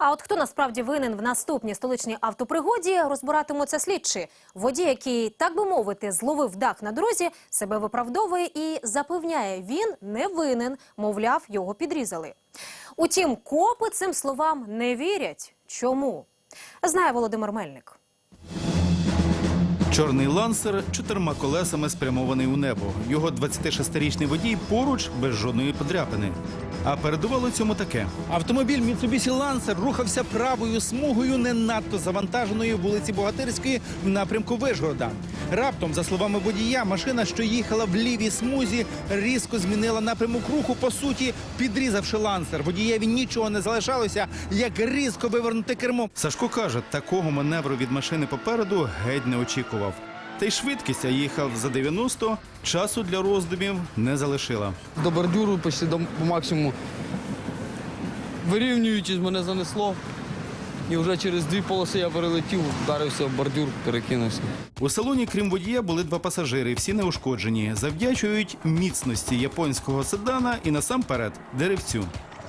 А от хто насправді винен в наступній столичній автопригоді, розбиратимуться слідчі. Водій, який, так би мовити, зловив дах на дорозі, себе виправдовує і запевняє, він не винен, мовляв, його підрізали. Утім, копи цим словам не вірять. Чому? Знає Володимир Мельник. Чорний лансер чотирма колесами спрямований у небо. Його 26-річний водій поруч без жодної подряпини. А передувало цьому таке: автомобіль Mitsubishi Lancer рухався правою смугою не надто завантаженої вулиці Богатирської в напрямку Вишгорода. Раптом, за словами водія, машина, що їхала в лівій смузі, різко змінила напрямок руху. По суті, підрізавши лансер. Водієві нічого не залишалося, як різко вивернути кермо. Сашко каже, такого маневру від машини попереду геть не очікував. Та й швидкість а їхав за 90, часу для роздумів не залишила. До бордюру почти до максимуму. Вирівнюючись, мене занесло. І вже через дві полоси я перелетів, вдарився в бордюр, перекинувся. У салоні, крім водія, були два пасажири, всі неушкоджені. Завдячують міцності японського седана і насамперед деревцю.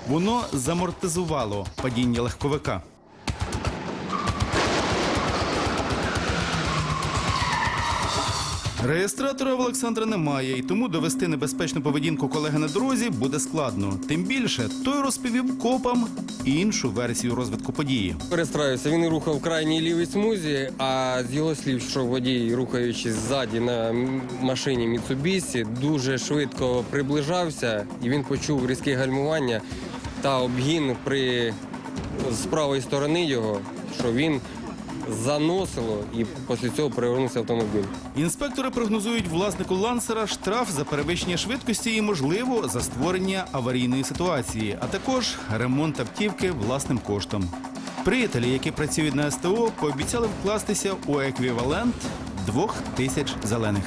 Воно замортизувало падіння легковика. Реєстратора в Олександра немає, і тому довести небезпечну поведінку колеги на дорозі буде складно. Тим більше той розповів копам іншу версію розвитку події. Перестраюся, він рухав крайній лівій смузі, а з його слів, що водій, рухаючись ззаді на машині Міцубісі, дуже швидко приближався, і він почув різке гальмування та обгін при з правої сторони його, що він заносило і після цього перевернувся автомобіль. Інспектори прогнозують власнику лансера штраф за перевищення швидкості і, можливо, за створення аварійної ситуації, а також ремонт автівки власним коштом. Приятелі, які працюють на СТО, пообіцяли вкластися у еквівалент двох тисяч зелених.